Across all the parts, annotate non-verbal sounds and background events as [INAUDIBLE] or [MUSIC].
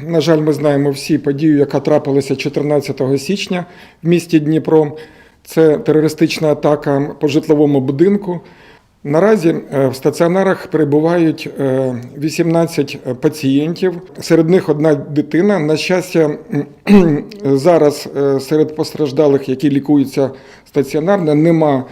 На жаль, ми знаємо всі подію, яка трапилася 14 січня в місті Дніпро. Це терористична атака по житловому будинку. Наразі е, в стаціонарах перебувають е, 18 пацієнтів. Серед них одна дитина. На щастя, [CLEARS THROAT] зараз е, серед постраждалих, які лікуються стаціонарно, нема е,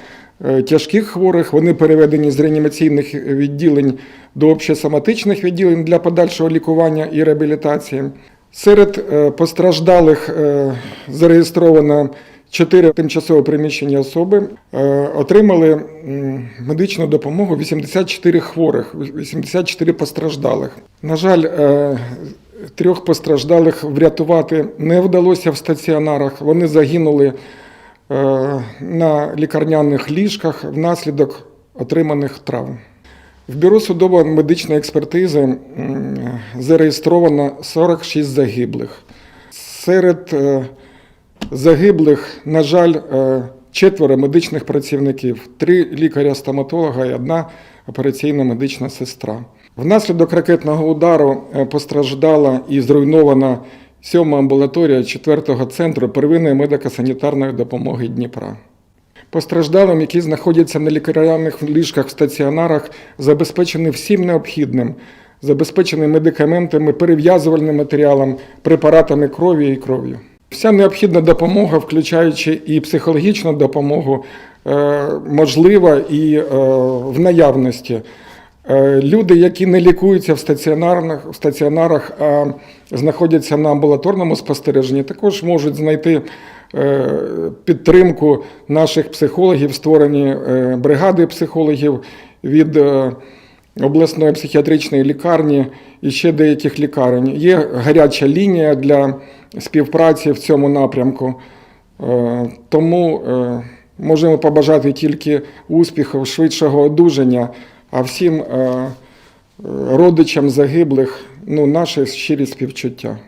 тяжких хворих. Вони переведені з реанімаційних відділень до общесоматичних відділень для подальшого лікування і реабілітації. Серед е, постраждалих е, зареєстровано чотири тимчасово приміщені особи. Е, Отримали медичну допомогу 84 хворих, 84 постраждалих. На жаль, е, трьох постраждалих врятувати не вдалося в стаціонарах. Вони загинули е, на лікарняних ліжках внаслідок отриманих травм. В бюро судово-медичної експертизи зареєстровано 46 загиблих. Серед е, загиблих, на жаль, е, четверо медичних працівників, три лікаря-стоматолога і одна операційна медична сестра. Внаслідок ракетного удару е, постраждала і зруйнована сьома амбулаторія 4-го центру первинної медико-санітарної допомоги Дніпра. Постраждалим, які знаходяться на лікарняних ліжках в стаціонарах, забезпечені всім необхідним, забезпечені медикаментами, перев'язувальним матеріалом, препаратами крові і кров'ю. Вся необхідна допомога, включаючи і психологічну допомогу, е, можлива і е, в наявності. Е, Люди, які не лікуються в стаціонарах, в стаціонарах, а знаходяться на амбулаторному спостереженні, також можуть знайти е, підтримку наших психологів, створені е, бригади психологів від обласної психіатричної лікарні і ще деяких лікарень. Є гаряча лінія для співпраці в цьому напрямку. Тому можемо побажати тільки успіхів, швидшого одужання, а всім е, родичам загиблих ну, наше щирі співчуття.